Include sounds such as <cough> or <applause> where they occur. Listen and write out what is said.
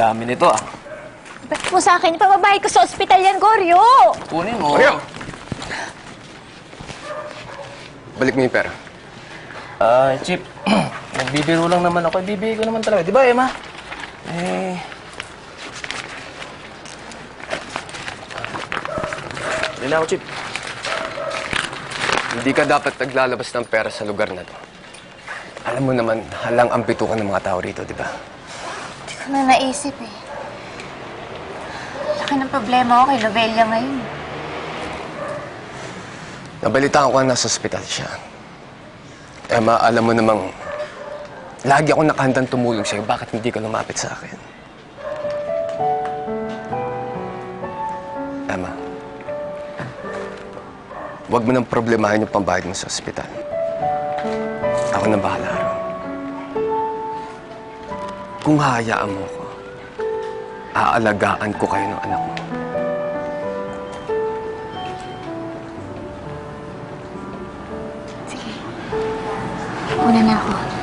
Dami nito ah. Ba't mo sa akin? Ipababayad ko sa ospital yan, Goryo! Kunin mo. Mario! Balik mo yung pera. Ah, Chip. <clears throat> Nagbibiro lang naman ako. Ibibigay ko naman talaga. Di ba, Emma? Eh... Hindi na ako, Chip. Hindi ka dapat naglalabas ng pera sa lugar na to. Alam mo naman, halang ang bitukan ng mga tao rito, di ba? Na naisip eh. Laki ng problema ko kay Lobelia ngayon. Nabalitaan ko na nasa ospital siya. Emma, alam mo namang lagi ako nakahandang tumulong sa'yo. Bakit hindi ka lumapit sa akin? Emma, huwag mo nang problemahin yung pambayad mo sa ospital. Ako na bahala. Kung hayaan mo ko, aalagaan ko kayo ng anak mo. Una na ako.